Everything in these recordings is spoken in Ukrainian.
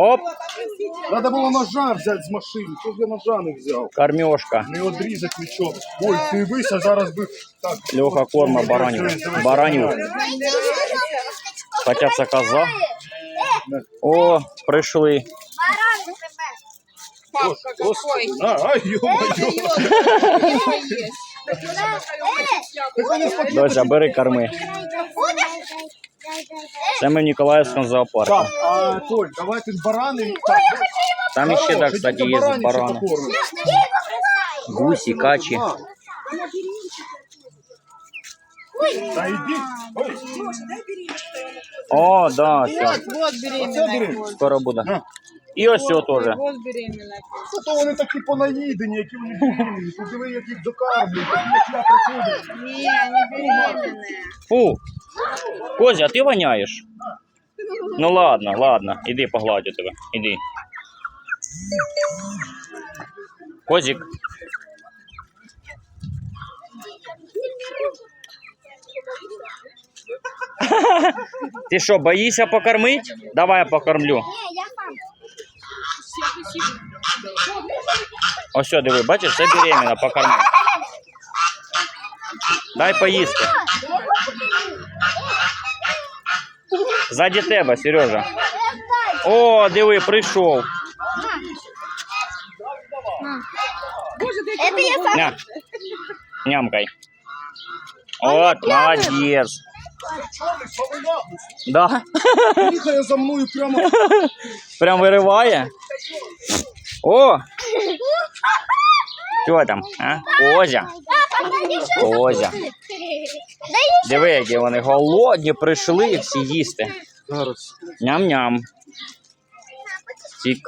Оп, Треба було ножа взяти з машини. Що ж я ножа не взяв? кормежка. Не одрізати нічого. Ой, ти дивися, зараз би так. Льоха корма баранів. Баранів. Хоча це коза. О, прийшли. Господи. А, ай, ё-моё. Дося, бери корми. Це ми в Ніколаївському зоопарку. Так, а, Толь, давай ти барани. Так, Там іще, так, кстати, є барані ще барани. Гусі, качі. Та йди. Ой, О, да, все. Вот беременная. Скоро буде. І ось цього теж. Вот беременная коза. Це то вони такі понаїдені, які вони беременні. Тут диви, як їх докармлюють, як я. Не, они беременные. Фу. Козя, а ти воняєш? Ну ладно, ладно. Іди погладю тебе. Іди. Козик. Ти що, боїшся покормить? Давай я покормлю. Ось диви, бачиш, це беременна, покорми. Дай поїсти. Ззаді тебе, Сережа. О, диви, прийшов. Это я сам. Ня. Нямкай. От, молодець. Да? Їхає за мною прямо. Прям вириває. О! Що там? А? Козя. Козя. Диви, які вони голодні, прийшли всі їсти. Ням-ням. Тік.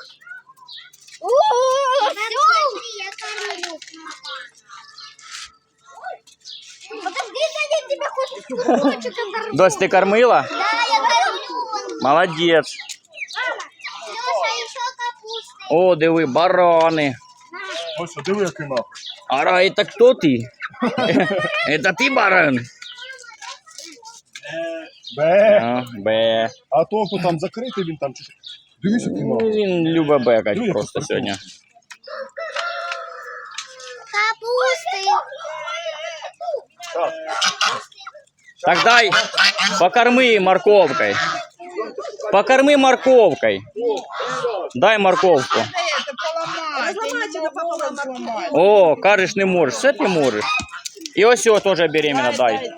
Дось, ти кормила? Молодець. О, диви, барани. Ось, диви, який нахуй. Ара, это кто ты? Это ты баран? Бе. А, Б. А то, хто там закритий, він там чи що? Дивись, який Ну, нахуй. Він любить бекать Ну, як просто прикольно. сьогодні. Капусты. Так. Так дай, покорми морковкой. Покорми морковкой. Дай морковку. Это поломать. Разломать это пополам сломать. О, кажеш, не можеш. Все ти можеш. І ось його теж беременна дай.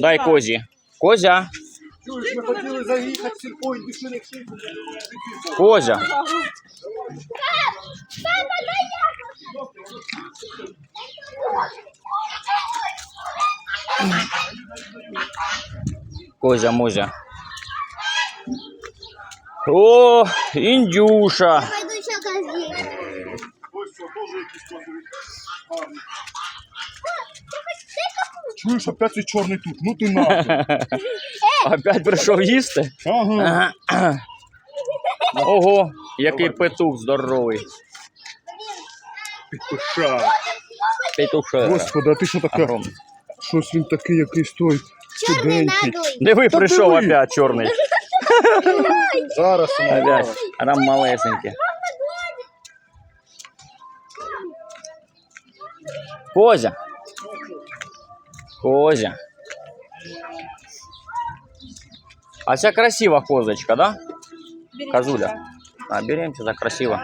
Дай козі. Козя. Чуєш, ми хотіли заїхати в сільпо і більше не хотіли. Козя. Козя, Мозя. О, індюша. Пойду еще Чуєш, опять цей чорний тут. Ну ти нахуй. Опять прийшов їсти? Ага. Ого, який петух здоровий. Петуша. Петушера. Господи, а ти що таке? Щось він такий якийсь той Черный Диви, Та прийшов диви. опять чорний. Зараз Опять. А там. Козя. Козя. А вся красива козочка, да? Козуля. А, беремся за красиво.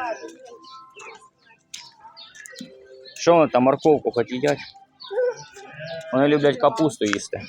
Що вони там морковку хоч їдять? Вони люблять капусту їсти.